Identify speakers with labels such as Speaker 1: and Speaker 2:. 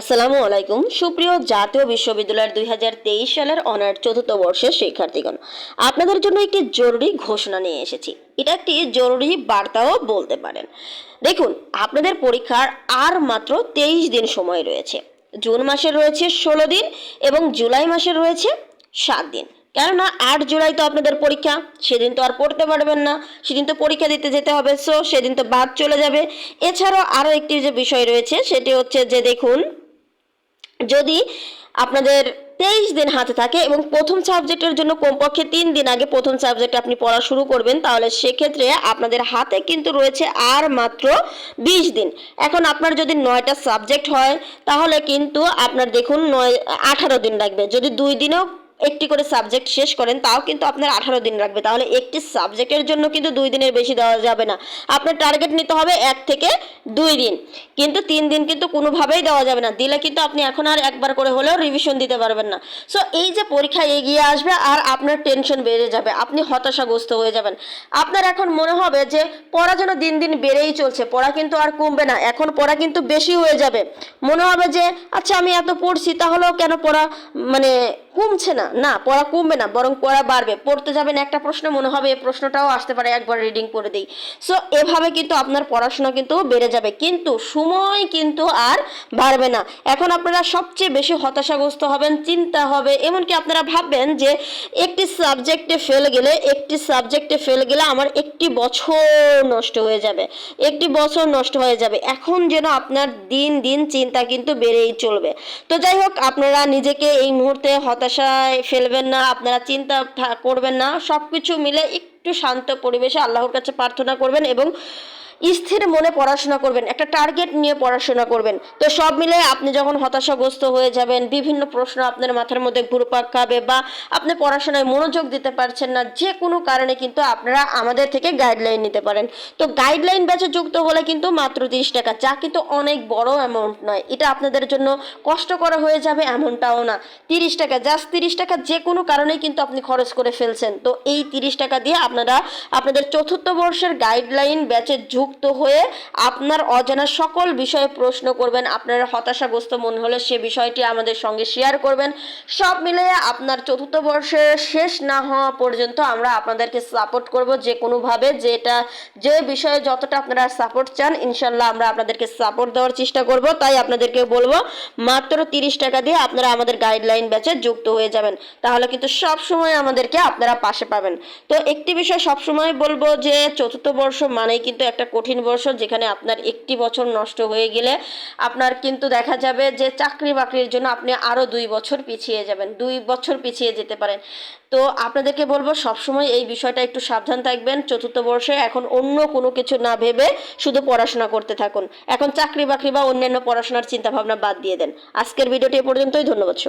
Speaker 1: আসসালামু আলাইকুম। সুপ্রিয় জাতীয় বিশ্ববিদ্যালয়ের দুই হাজার তেইশ সালের অনার চতুর্থ বর্ষের শিক্ষার্থীগণ, আপনাদের জন্য একটি জরুরি ঘোষণা নিয়ে এসেছি। এটা একটি জরুরি বার্তাও বলতে পারেন। দেখুন, আপনাদের পরীক্ষার আর মাত্র তেইশ দিন সময় রয়েছে। জুন মাসে রয়েছে ষোলো দিন এবং জুলাই মাসে রয়েছে সাত দিন। কেননা, আট জুলাই তো আপনাদের পরীক্ষা। সেদিন তো আর পড়তে পারবেন না। সেদিন তো পরীক্ষা দিতে যেতে হবে। সো সেদিন তো বাদ চলে যাবে। এছাড়াও আরও একটি যে বিষয় রয়েছে, সেটি হচ্ছে যে দেখুন যদি আপনাদের তেইশ দিন হাতে থাকে এবং প্রথম সাবজেক্টের জন্য কমপক্ষে তিন দিন আগে প্রথম সাবজেক্ট আপনি পড়া শুরু করবেন, তাহলে সেক্ষেত্রে আপনাদের হাতে কিন্তু রয়েছে আর মাত্র বিশ দিন। এখন আপনার যদি নয়টা সাবজেক্ট হয়, তাহলে কিন্তু আপনার দেখুন নয়, আঠারো দিন লাগবে। যদি দুই দিনেও একটি করে সাবজেক্ট শেষ করেন, তাও কিন্তু আপনার আঠারো দিন লাগবে। তাহলে একটি সাবজেক্টের জন্য কিন্তু দুই দিনের বেশি দেওয়া যাবে না। আপনার টার্গেট নিতে হবে এক থেকে দুই দিন। কিন্তু তিন দিন কিন্তু কোনোভাবেই দেওয়া যাবে না। দিলে কিন্তু আপনি এখন আর একবার করে হলেও রিভিশন দিতে পারবেন না। সো এই যে পরীক্ষা এগিয়ে আসবে আর আপনার টেনশন বেড়ে যাবে। আপনি হতাশাগ্রস্ত হয়ে যাবেন। আপনার এখন মনে হবে যে পড়া যেন দিন দিন বেড়েই চলছে। পড়া কিন্তু আর কমবে না। এখন পড়া কিন্তু বেশি হয়ে যাবে। মনে হবে যে আচ্ছা আমি এত পড়ছি, তাহলেও কেন পড়া মানে কমছে না। না, পড়া কমবে না, বরং পড়া বাড়বে। পড়তে যাবেন একটা প্রশ্ন, মনে হবে এই প্রশ্নটাও আসতে পারে, একবার রিডিং করে দিই। সো এভাবে কিন্তু আপনার পড়াশোনা কিন্তু বেড়ে যাবে। কিন্তু সময় কিন্তু আর বাড়বে না। এখন আপনারা সবচেয়ে বেশি হতাশাগ্রস্ত হবেন, চিন্তা হবে, এমনকি আপনারা ভাববেন যে একটি সাবজেক্টে ফেল গেলে, একটি সাবজেক্টে ফেল গেলে আমার একটি বছর নষ্ট হয়ে যাবে। একটি বছর নষ্ট হয়ে যাবে। এখন যেন আপনার দিন দিন চিন্তা কিন্তু বেড়েই চলবে। তো যাই হোক, আপনারা নিজেকে এই মুহূর্তে হতাশায় ফেলবেন না, আপনারা চিন্তা করবেন না সব কিছু মিলে একটু শান্ত পরিবেশে আল্লাহর কাছে প্রার্থনা করবেন এবং স্থির মনে পড়াশোনা করবেন, একটা টার্গেট নিয়ে পড়াশোনা করবেন। তো সব মিলে আপনি যখন হতাশাগ্রস্ত হয়ে যাবেন, বিভিন্ন প্রশ্ন আপনার মাথার মধ্যে ঘুরপাক খাবে বা আপনি পড়াশোনায় মনোযোগ দিতে পারছেন না, যে কোনো কারণে কিন্তু আপনারা আমাদের থেকে গাইডলাইন নিতে পারেন। তো গাইডলাইন ব্যাচে যুক্ত হলে কিন্তু মাত্র তিরিশ টাকা, যা কিন্তু অনেক বড় অ্যামাউন্ট নয়। এটা আপনাদের জন্য কষ্ট করা হয়ে যাবে এমনটাও না। তিরিশ টাকা জাস্ট তিরিশ টাকা যে কোনো কারণেই কিন্তু আপনি খরচ করে ফেলছেন। তো এই তিরিশ টাকা দিয়ে আপনারা আপনাদের চতুর্থ বর্ষের গাইডলাইন ব্যাচে যুক্ত হয়ে আপনার অজানা সকল বিষয়ে প্রশ্ন করবেন, আপনার হতাশাগ্রস্ত মনে হলে সে বিষয়টি আমাদের সঙ্গে শেয়ার করবেন। সব মিলিয়ে আপনার চতুর্থ বর্ষের শেষ না হওয়া পর্যন্ত আমরা আপনাদেরকে সাপোর্ট করব যে কোনোভাবে যেটা, যে বিষয়ে যতটা আপনারা সাপোর্ট চান, ইনশাল্লাহ আমরা আপনাদেরকে সাপোর্ট দেওয়ার চেষ্টা করব। তাই আপনাদেরকে বলব, মাত্র তিরিশ টাকা দিয়ে আপনারা আমাদের গাইডলাইন ব্যাচে যুক্ত হয়ে যাবেন। তাহলে কিন্তু সব সময় আমাদেরকে আপনারা পাশে পাবেন। তো একটি বিষয় সব সময় বলব যে, চতুর্থ বর্ষ মানেই কিন্তু একটা কঠিন বর্ষ যেখানে আপনার একটি বছর নষ্ট হয়ে গেলে আপনার কিন্তু দেখা যাবে যে চাকরি বাকরির জন্য আপনি আরও দুই বছর পিছিয়ে যাবেন, দুই বছর পিছিয়ে যেতে পারেন। তো আপনাদেরকে বলব সবসময় এই বিষয়টা একটু সাবধান থাকবেন, চতুর্থ বর্ষে এখন অন্য কোনো কিছু না ভেবে শুধু পড়াশোনা করতে থাকুন। এখন চাকরি বাকরি বা অন্যান্য পড়াশোনার চিন্তা ভাবনা বাদ দিয়ে দেন। আজকের ভিডিওটি এ পর্যন্তই, ধন্যবাদ সবাই।